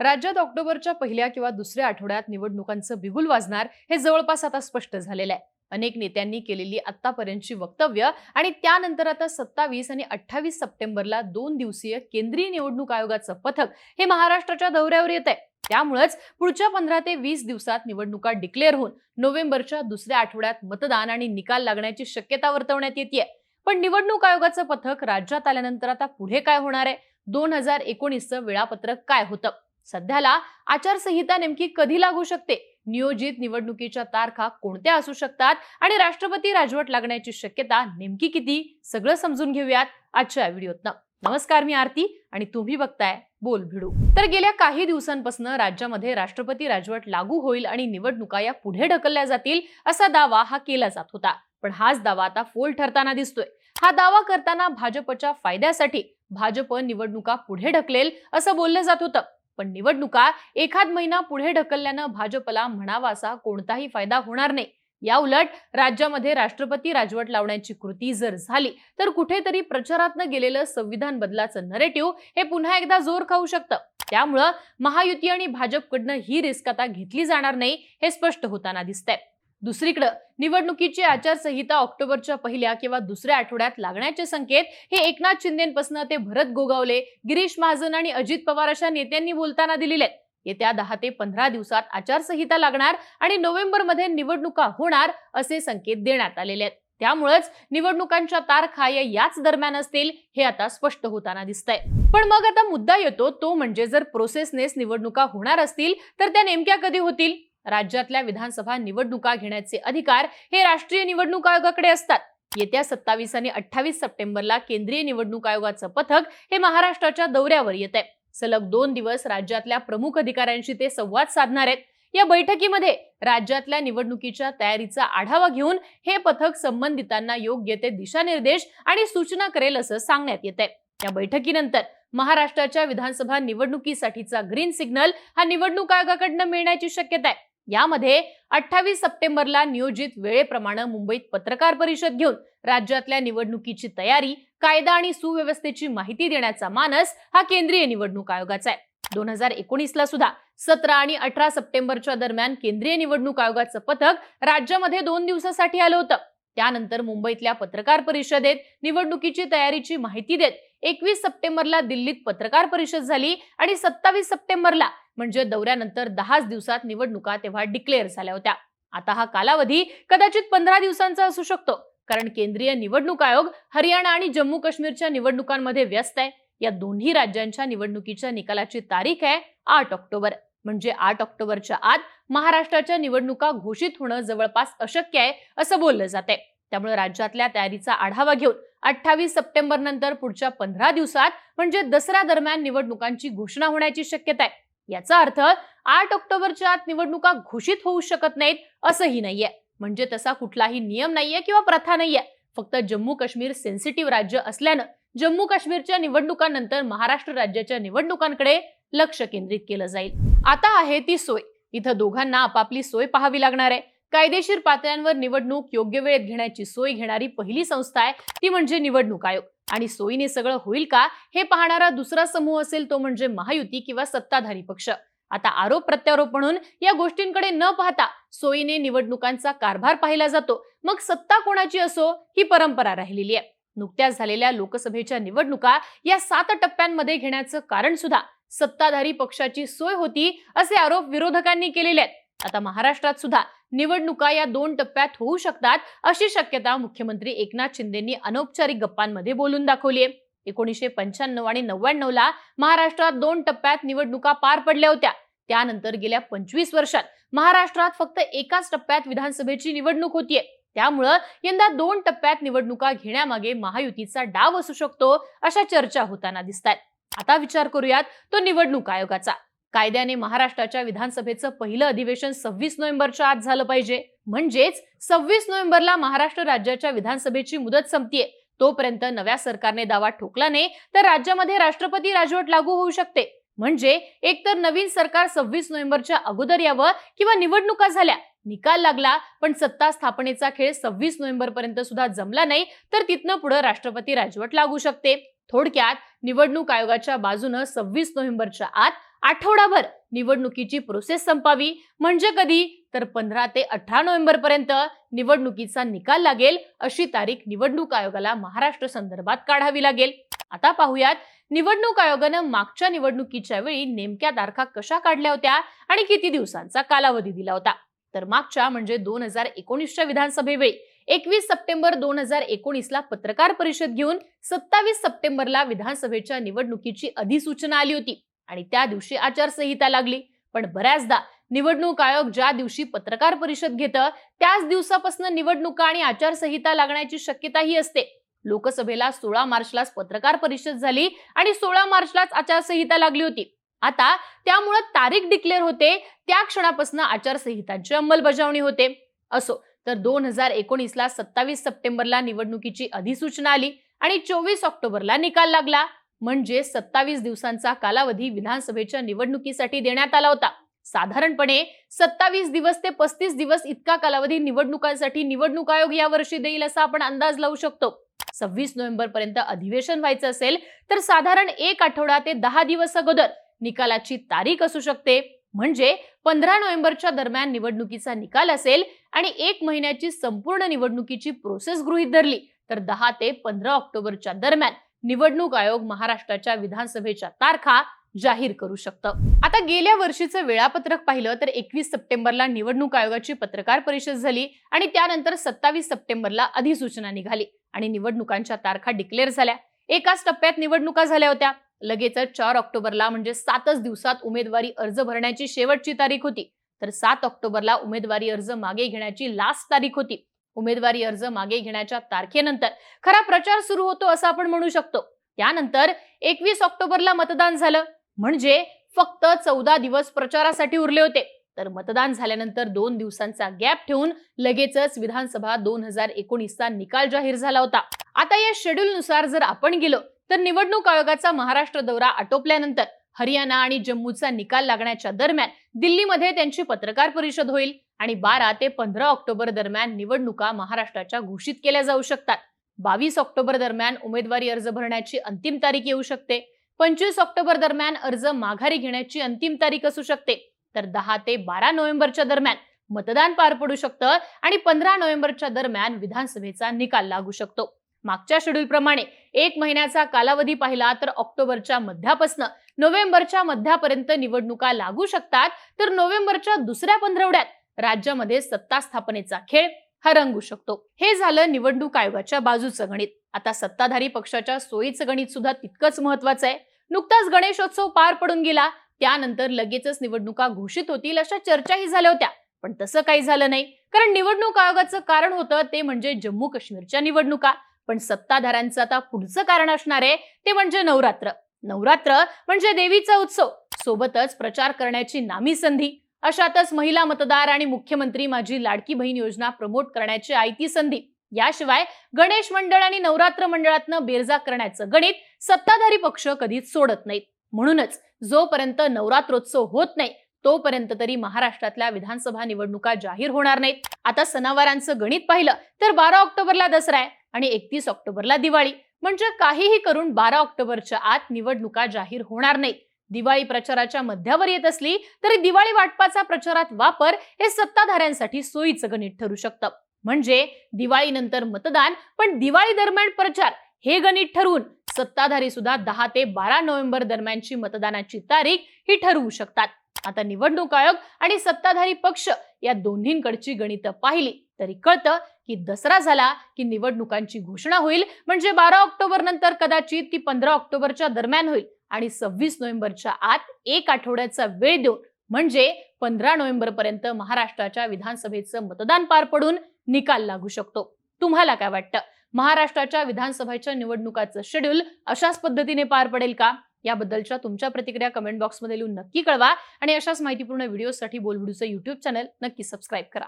राज्यात ऑक्टोबरच्या पहिल्या किंवा दुसऱ्या आठवड्यात निवडणुकांचं बिगुल वाजणार हे जवळपास आता स्पष्ट झालेलं आहे. अनेक नेत्यांनी केलेली आतापर्यंतची वक्तव्य आणि त्यानंतर आता सत्तावीस आणि अठ्ठावीस सप्टेंबरला दोन दिवसीय केंद्रीय निवडणूक आयोगाचं पथक हे महाराष्ट्राच्या दौऱ्यावर येत आहे. त्यामुळेच पुढच्या पंधरा ते वीस दिवसात निवडणुका डिक्लेअर होऊन नोव्हेंबरच्या दुसऱ्या आठवड्यात मतदान आणि निकाल लागण्याची शक्यता वर्तवण्यात येते पण निवडणूक आयोगाचं पथक राज्यात आल्यानंतर आता पुढे काय होणार आहे? दोन हजार एकोणीसचं वेळापत्रक काय होतं? सध्याला आचारसंहिता नेमकी कधी लागू शकते? नियोजित निवडणुकीच्या तारखा कोणत्या असू शकतात? आणि राष्ट्रपती राजवट लागण्याची शक्यता नेमकी किती? सगळं समजून घेऊयात आजच्या व्हिडिओतनं. नमस्कार मी आरती आणि तुम्ही बघताय बोल भिडू. तर गेल्या काही दिवसांपासून राज्यामध्ये राष्ट्रपती राजवट लागू होईल आणि निवडणुका या पुढे ढकलल्या जातील असा दावा हा केला जात होता. पण हाच दावा आता फोल ठरताना दिसतोय. हा दावा करताना भाजपच्या फायद्यासाठी भाजप निवडणुका पुढे ढकलेल असं बोललं जात होतं. पण निवडणुका एखाद महिना पुढे ढकलल्यानं भाजपला म्हणावा असा कोणताही फायदा होणार नाही. या उलट राज्यामध्ये राष्ट्रपती राजवट लावण्याची कृती जर झाली तर कुठेतरी प्रचारातनं गेलेलं संविधान बदलाचं नरेटिव्ह हे पुन्हा एकदा जोर खाऊ शकतं. त्यामुळं महायुती आणि भाजपकडनं ही रिस्क आता घेतली जाणार नाही हे स्पष्ट होताना दिसतंय. दुसरीकडे निवडणुकीची आचारसंहिता ऑक्टोबरच्या पहिल्या किंवा दुसऱ्या आठवड्यात लागण्याचे संकेत हे एकनाथ शिंदेपासून ते भरत गोगावले गिरीश महाजन आणि अजित पवार अशा नेत्यांनी बोलताना दिलेले आहेत. येत्या दहा ते पंधरा दिवसात आचारसंहिता लागणार आणि नोव्हेंबरमध्ये निवडणुका होणार असे संकेत देण्यात आलेले आहेत. त्यामुळेच निवडणुकांच्या तारखा या याच दरम्यान असतील हे आता स्पष्ट होताना दिसतंय. पण मग आता मुद्दा येतो तो म्हणजे जर प्रोसेसनेस निवडणुका होणार असतील तर त्या नेमक्या कधी होतील? राज्यातल्या विधानसभा निवडणुका घेण्याचे अधिकार हे राष्ट्रीय निवडणूक आयोगाकडे असतात. येत्या सत्तावीस आणि अठ्ठावीस सप्टेंबरला केंद्रीय निवडणूक आयोगाचं पथक हे महाराष्ट्राच्या दौऱ्यावर येत आहे सलग दोन दिवस राज्यातल्या प्रमुख अधिकाऱ्यांशी ते संवाद साधणार आहेत. या बैठकीमध्ये राज्यातल्या निवडणुकीच्या तयारीचा आढावा घेऊन हे पथक संबंधितांना योग्य ते दिशानिर्देश आणि सूचना करेल असं सांगण्यात येत आहे या बैठकीनंतर महाराष्ट्राच्या विधानसभा निवडणुकीसाठीचा ग्रीन सिग्नल हा निवडणूक आयोगाकडनं मिळण्याची शक्यता आहे. यामध्ये अठ्ठावीस सप्टेंबरला नियोजित वेळेप्रमाणे मुंबईत पत्रकार परिषद घेऊन राज्यातल्या निवडणुकीची तयारी कायदा आणि सुव्यवस्थेची माहिती देण्याचा मानस हा केंद्रीय निवडणूक आयोगाचा आहे. दोन हजार एकोणीसला सुद्धा सतरा आणि अठरा सप्टेंबरच्या दरम्यान केंद्रीय निवडणूक आयोगाचं पथक राज्यामध्ये दोन दिवसासाठी आलं होतं. त्यानंतर मुंबईतल्या पत्रकार परिषदेत निवडणुकीची तयारीची माहिती देत एकवीस सप्टेंबरला दिल्लीत पत्रकार परिषद झाली आणि सत्तावीस सप्टेंबरला म्हणजे दौऱ्यानंतर दहाच दिवसात निवडणुका तेव्हा डिक्लेअर झाल्या होत्या. आता हा कालावधी कदाचित पंधरा दिवसांचा असू शकतो. कारण केंद्रीय निवडणूक आयोग हरियाणा आणि जम्मू काश्मीरच्या निवडणुकांमध्ये व्यस्त आहे. या दोन्ही राज्यांच्या निवडणुकीच्या निकालाची तारीख आहे आठ ऑक्टोबर. म्हणजे आठ ऑक्टोबरच्या आत महाराष्ट्राच्या निवडणुका घोषित होणं जवळपास अशक्य आहे असं बोललं जाते त्यामुळे राज्यातल्या तयारीचा आढावा घेऊन अठ्ठावीस सप्टेंबर नंतर पुढच्या पंधरा दिवसात म्हणजे दसऱ्या दरम्यान निवडणुकांची घोषणा होण्याची शक्यता आहे. याचा अर्थ आठ ऑक्टोबरच्या आत निवडणुका घोषित होऊ शकत नाहीत असंही नाहीये. म्हणजे तसा कुठलाही नियम नाहीये किंवा प्रथा नाहीये. फक्त जम्मू काश्मीर सेन्सिटिव्ह राज्य असल्यानं जम्मू काश्मीरच्या निवडणुकांनंतर महाराष्ट्र राज्याच्या निवडणुकांकडे लक्ष केंद्रित केलं जाईल. आता आहे ती सोय. इथं दोघांना आपापली सोय पाहावी लागणार आहे. कायदेशीर पातळ्यांवर निवडणूक योग्य वेळेत घेण्याची सोय घेणारी पहिली संस्था आहे. ती म्हणजे निवडणूक आयोग. आणि सोयीने सगळं होईल का हे पाहणारा दुसरा समूह असेल तो म्हणजे महायुती किंवा सत्ताधारी पक्ष. आता आरोप प्रत्यारोप म्हणून या गोष्टींकडे न पाहता सोयीने निवडणुकांचा कारभार पाहिला जातो. मग सत्ता कोणाची असो ही परंपरा राहिलेली आहे. नुकत्याच झालेल्या लोकसभेच्या निवडणुका या सात टप्प्यांमध्ये घेण्याचं कारण सुद्धा सत्ताधारी पक्षाची सोय होती असे आरोप विरोधकांनी केलेले आहेत. आता महाराष्ट्रात सुद्धा निवडणुका या दोन टप्प्यात होऊ शकतात अशी शक्यता मुख्यमंत्री एकनाथ शिंदेंनी अनौपचारिक गप्पांमध्ये बोलून दाखवली आहे. एकोणीसशे पंच्याण्णव आणि नव्याण्णव ला महाराष्ट्रात दोन टप्प्यात निवडणुका पार पडल्या होत्या. त्यानंतर गेल्या पंचवीस वर्षात महाराष्ट्रात फक्त एकाच टप्प्यात विधानसभेची निवडणूक होतीये. त्यामुळं यंदा दोन टप्प्यात निवडणुका घेण्यामागे महायुतीचा डाव असू शकतो अशा चर्चा होताना दिसतात आता विचार करूयात तो निवडणूक आयोगाचा. कायद्याने महाराष्ट्राच्या विधानसभेचं पहिलं अधिवेशन सव्वीस नोव्हेंबरच्या आत झालं पाहिजे. म्हणजेच सव्वीस नोव्हेंबरला महाराष्ट्र राज्याच्या विधानसभेची मुदत संपतीये. तोपर्यंत नव्या सरकारने दावा ठोकला नाही तर राज्यामध्ये राष्ट्रपती राजवट लागू होऊ शकते. म्हणजे एकतर नवीन सरकार सव्वीस नोव्हेंबरच्या अगोदर यावं किंवा निवडणुका झाल्या. निकाल लागला पण सत्ता स्थापनेचा खेळ सव्वीस नोव्हेंबर पर्यंत सुद्धा जमला नाही तर तिथनं पुढे राष्ट्रपती राजवट लागू शकते. थोडक्यात निवडणूक आयोगाच्या बाजूनं सव्वीस नोव्हेंबरच्या आत आठवडाभर निवडणुकीची प्रोसेस संपावी. म्हणजे कधी? तर पंधरा ते अठरा नोव्हेंबर पर्यंत निवडणुकीचा निकाल लागेल अशी तारीख निवडणूक आयोगाला महाराष्ट्र संदर्भात काढावी लागेल. आता पाहूयात निवडणूक आयोगानं मागच्या निवडणुकीच्या वेळी नेमक्या तारखा कशा काढल्या होत्या आणि किती दिवसांचा कालावधी दिला होता? तर मागच्या म्हणजे दोन हजार एकोणीसच्या विधानसभेवेळी एकवीस सप्टेंबर दोन हजार एकोणीसला पत्रकार परिषद घेऊन सत्तावीस सप्टेंबरला विधानसभेच्या निवडणुकीची अधिसूचना आली होती. आणि त्या दिवशी आचारसंहिता लागली. पण बऱ्याचदा निवडणूक आयोग ज्या दिवशी पत्रकार परिषद घेतं त्याच दिवसापासून निवडणुका आणि आचारसंहिता लागण्याची शक्यताही असते. लोकसभेला सोळा मार्चलाच पत्रकार परिषद झाली आणि सोळा मार्चलाच आचारसंहिता लागली होती. आता त्यामुळं तारीख डिक्लेअर होते त्या क्षणापासून आचारसंहितांची अंमलबजावणी होते. असो तर दोन हजार एकोणीसला सत्तावीस सप्टेंबरला निवडणुकीची अधिसूचना आली आणि चोवीस ऑक्टोबरला निकाल लागला. म्हणजे सत्तावीस दिवसांचा कालावधी विधानसभेच्या निवडणुकीसाठी देण्यात आला होता. साधारणपणे सत्तावीस दिवस ते पस्तीस दिवस इतका कालावधी निवडणुकांसाठी निवडणूक आयोग यावर्षी देईल असा आपण अंदाज लावू शकतो. सव्वीस नोव्हेंबर पर्यंत अधिवेशन व्हायचं असेल तर साधारण एक आठवडा ते दहा दिवस अगोदर निकालाची तारीख असू शकते. म्हणजे पंधरा नोव्हेंबरच्या दरम्यान निवडणुकीचा निकाल असेल आणि एक महिन्याची संपूर्ण निवडणुकीची प्रोसेस गृहीत धरली तर दहा ते पंधरा ऑक्टोबरच्या दरम्यान निवडणूक आयोग महाराष्ट्राच्या विधानसभेच्या तारखा जाहीर करू शकतं. आता गेल्या वर्षीचं वेळापत्रक पाहिलं तर एकवीस सप्टेंबरला निवडणूक आयोगाची पत्रकार परिषद झाली आणि त्यानंतर सत्तावीस सप्टेंबरला अधिसूचना निघाली आणि निवडणुकांच्या तारखा डिक्लेअर झाल्या. एकाच टप्प्यात निवडणुका झाल्या होत्या. लगेचच चार ऑक्टोबरला म्हणजे सातच दिवसात उमेदवारी अर्ज भरण्याची शेवटची तारीख होती. तर सात ऑक्टोबरला उमेदवारी अर्ज मागे घेण्याची लास्ट तारीख होती. उमेदवारी अर्ज मागे घेण्याच्या तारखेनंतर. खरा प्रचार सुरू होतो असं आपण म्हणू शकतो. त्यानंतर एकवीस ऑक्टोबरला मतदान झालं. म्हणजे फक्त चौदा दिवस प्रचारासाठी उरले होते. तर मतदान झाल्यानंतर दोन दिवसांचा गॅप ठेवून लगेचच विधानसभा दोन हजार एकोणीसचा निकाल जाहीर झाला होता. आता या शेड्यूलनुसार जर आपण गेलो तर निवडणूक आयोगाचा महाराष्ट्र दौरा आटोपल्यानंतर हरियाणा आणि जम्मूचा निकाल लागण्याच्या दरम्यान दिल्लीमध्ये त्यांची पत्रकार परिषद होईल. आणि बारा ते पंधरा ऑक्टोबर दरम्यान निवडणुका महाराष्ट्राच्या घोषित केल्या जाऊ शकतात. बावीस ऑक्टोबर दरम्यान उमेदवारी अर्ज भरण्याची अंतिम तारीख येऊ शकते. पंचवीस ऑक्टोबर दरम्यान अर्ज माघारी घेण्याची अंतिम तारीख असू शकते. तर दहा ते बारा नोव्हेंबरच्या दरम्यान मतदान पार पडू शकतं आणि पंधरा नोव्हेंबरच्या दरम्यान विधानसभेचा निकाल लागू शकतो. मागच्या शेड्यूल प्रमाणे एक महिन्याचा कालावधी पाहिला तर ऑक्टोबरच्या मध्यापासून नोव्हेंबरच्या मध्यापर्यंत निवडणुका लागू शकतात. तर नोव्हेंबरच्या दुसऱ्या पंधरवड्यात राज्यामध्ये सत्ता स्थापनेचा खेळ हा रंगू शकतो. हे झालं निवडणूक आयोगाच्या बाजूचं गणित. आता सत्ताधारी पक्षाच्या सोयीचं गणित सुद्धा तितकंच महत्वाचं आहे. नुकताच गणेशोत्सव पार पडून गेला. त्यानंतर लगेचच निवडणुका घोषित होतील अशा चर्चाही झाल्या होत्या. पण तसं काही झालं नाही. कारण निवडणूक आयोगाचं कारण होतं ते म्हणजे जम्मू काश्मीरच्या निवडणुका. पण सत्ताधाऱ्यांचं आता पुढचं कारण असणार आहे ते म्हणजे नवरात्र. नवरात्र म्हणजे देवीचा उत्सव. सोबतच प्रचार करण्याची नामी संधी. अशातच महिला मतदार आणि मुख्यमंत्री माझी लाडकी बहीण योजना प्रमोट करण्याची आयती संधी. याशिवाय गणेश मंडळ आणि नवरात्र मंडळातनं बेरजा करण्याचं गणित सत्ताधारी पक्ष कधीच सोडत नाहीत. म्हणूनच जोपर्यंत नवरात्रोत्सव होत नाही तोपर्यंत तरी महाराष्ट्रातल्या विधानसभा निवडणुका जाहीर होणार नाहीत. आता सणावारांचं गणित पाहिलं तर बारा ऑक्टोबरला दसरा आहे आणि एकतीस ऑक्टोबरला दिवाळी. म्हणजे काहीही करून बारा ऑक्टोबरच्या आत निवडणुका जाहीर होणार नाहीत. दिवाळी प्रचाराच्या मध्यावर येत असली तरी दिवाळी वाटपाचा प्रचारात वापर हे सत्ताधाऱ्यांसाठी सोयीचं गणित ठरू शकतं. म्हणजे दिवाळीनंतर मतदान पण दिवाळी दरम्यान प्रचार हे गणित ठरवून सत्ताधारी सुद्धा दहा ते बारा नोव्हेंबर दरम्यानची मतदानाची तारीख ही ठरवू शकतात. आता निवडणूक आयोग आणि सत्ताधारी पक्ष या दोन्हींकडची गणितं पाहिली तरी कळतं की दसरा झाला की निवडणुकांची घोषणा होईल म्हणजे बारा ऑक्टोबर नंतर कदाचित ती पंधरा ऑक्टोबरच्या दरम्यान होईल. आणि सव्वीस नोव्हेंबरच्या आत एक आठवड्याचा वेळ देऊन म्हणजे पंधरा नोव्हेंबर पर्यंत महाराष्ट्राच्या विधानसभेचं मतदान पार पडून निकाल लागू शकतो. तुम्हाला काय वाटतं? महाराष्ट्राच्या विधानसभेच्या निवडणुकाचं शेड्यूल अशाच पद्धतीने पार पडेल का? याबद्दलच्या तुमच्या प्रतिक्रिया कमेंट बॉक्समध्ये लिहून नक्की कळवा आणि अशाच माहितीपूर्ण व्हिडिओसाठी बोलबुडूचं युट्यूब चॅनल नक्की सबस्क्राईब करा.